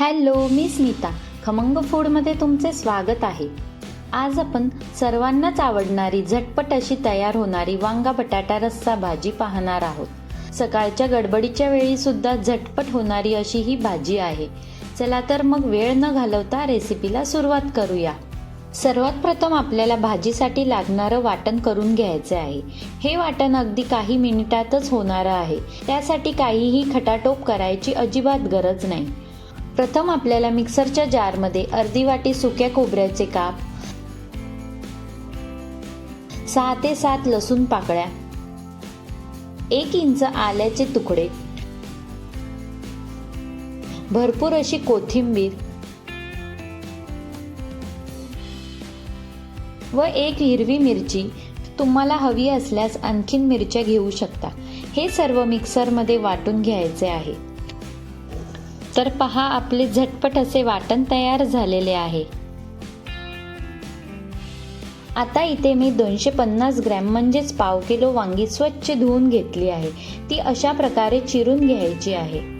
Hello मी स्मिता. खमंग फूडमध्ये तुमचे स्वागत आहे. आज आपण सर्वांनाच आवडणारी झटपट अशी तयार होणारी वांगा बटाटा रस्सा भाजी पाहणार आहोत. सकाळच्या गडबडीच्या वेळी सुद्धा झटपट होणारी अशी ही भाजी आहे. चला तर मग वेळ न घालवता रेसिपीला सुरुवात करूया. सर्वात प्रथम आपल्याला भाजीसाठी लागणारं वाटण करून घ्यायचं आहे. हे वाटण अगदी काही मिनिटातच होणारं आहे. त्यासाठी काहीही खटाटोप करायची अजिबात गरज नाही. प्रथम आपल्याला मिक्सरच्या जारमध्ये अर्धी वाटी सुक्या खोबऱ्याचे काप सहा ते सात लसूण पाकळ्या एक इंच आल्याचे तुकडे भरपूर अशी कोथिंबीर व एक हिरवी मिरची. तुम्हाला हवी असल्यास आणखीन मिरच्या घेऊ शकता. हे सर्व मिक्सरमध्ये वाटून घ्यायचे आहे. तर पहा आपले झटपट असे वाटण तयार झालेले आहे. आता इथे मी दोनशे पन्नास ग्रॅम म्हणजेच पाव किलो वांगी स्वच्छ धुवून घेतली आहे. ती अशा प्रकारे चिरून घ्यायची आहे.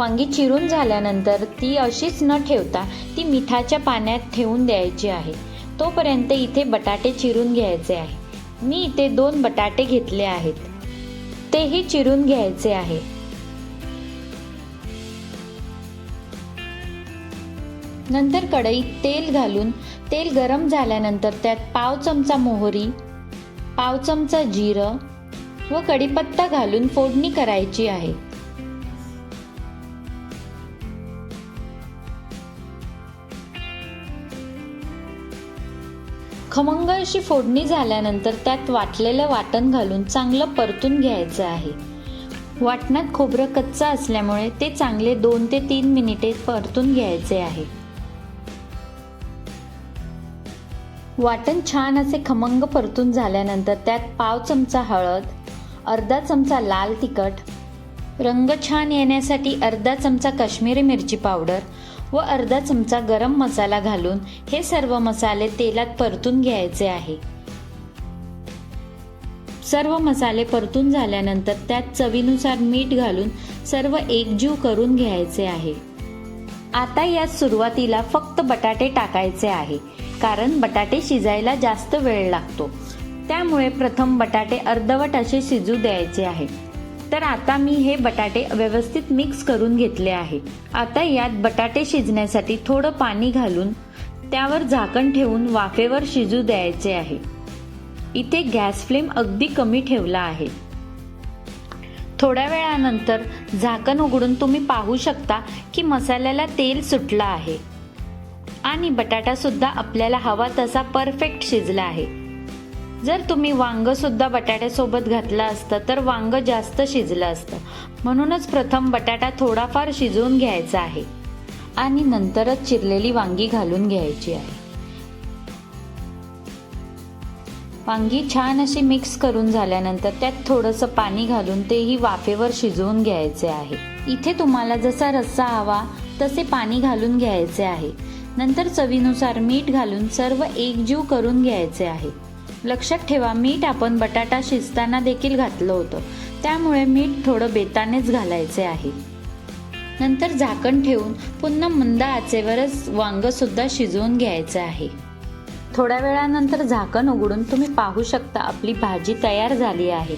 वांगी चिरून झाल्यानंतर ती अशीच न ठेवता ती मिठाच्या पाण्यात ठेवून द्यायची आहे. तोपर्यंत इथे बटाटे चिरून घ्यायचे आहे. मी इथे दोन बटाटे घेतले आहेत. तेही चिरून घ्यायचे आहे. नंतर कढईत तेल घालून तेल गरम झाल्यानंतर त्यात पाव चमचा मोहरी पाव चमचा जिरं व कढीपत्ता घालून फोडणी करायची आहे. खमंग अशी फोडणी झाल्यानंतर त्यात वाटलेलं वाटण घालून चांगलं परतून घ्यायचं आहे. वाटणात खोबरं कच्चं असल्यामुळे ते चांगले दोन ते तीन मिनिटे परतून घ्यायचे आहे. वाटण छान असे खमंग परतून झाल्यानंतर त्यात पाव चमचा हळद अर्धा चमचा लाल तिखट रंग छान येण्यासाठी अर्धा चमचा काश्मीरी मिरची पावडर व अर्धा चमचा गरम मसाला घालून हे सर्व मसाले तेलात परतून घ्यायचे आहे. सर्व मसाले परतून झाल्यानंतर त्यात चवीनुसार मीठ घालून सर्व एकजीव करून घ्यायचे आहे. आता यात सुरुवातीला फक्त बटाटे टाकायचे आहे कारण बटाटे शिजायला जास्त वेळ लागतो. त्यामुळे प्रथम बटाटे अर्धवट असे शिजू द्यायचे आहे. तर आता मी हे बटाटे व्यवस्थित मिक्स करून घेतले आहे. आता यात बटाटे शिजण्यासाठी थोडं पाणी घालून त्यावर झाकण ठेवून वाफेवर शिजू द्यायचे आहे. इथे गॅस फ्लेम अगदी कमी ठेवला आहे. थोड्या वेळानंतर झाकण उघडून तुम्ही पाहू शकता की मसाल्याला तेल सुटलं आहे. आणि बटाटा सुद्धा आपल्याला हवा तसा परफेक्ट शिजला आहे. जर तुम्ही वांगंसुद्धा बटाट्यासोबत घातलं असतं तर वांग जास्त शिजलं असतं. म्हणूनच प्रथम बटाटा थोडाफार शिजवून घ्यायचा आहे. आणि नंतरच चिरलेली वांगी घालून घ्यायची आहे. वांगी छान अशी मिक्स करून झाल्यानंतर त्यात थोडंसं पाणी घालून तेही वाफेवर शिजवून घ्यायचे आहे. इथे तुम्हाला जसा रस्सा हवा तसे पाणी घालून घ्यायचे आहे. नंतर चवीनुसार मीठ घालून सर्व एकजीव करून घ्यायचे आहे. लक्षात ठेवा मीठ आपण बटाटा शिजताना देखील घातलं होतं. त्यामुळे मीठ थोडं बेतानेच घालायचे आहे. नंतर झाकण ठेवून पुन्हा मंद आचेवरच वांगसुद्धा शिजवून घ्यायचं आहे. थोड्या वेळानंतर झाकण उघडून तुम्ही पाहू शकता आपली भाजी तयार झाली आहे.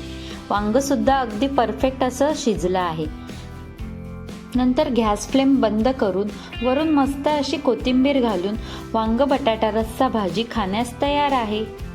वांगसुद्धा अगदी परफेक्ट असं शिजलं आहे. नंतर गॅस फ्लेम बंद करून वरून मस्त अशी कोथिंबीर घालून वांग बटाटा रस्सा भाजी खाण्यास तयार आहे.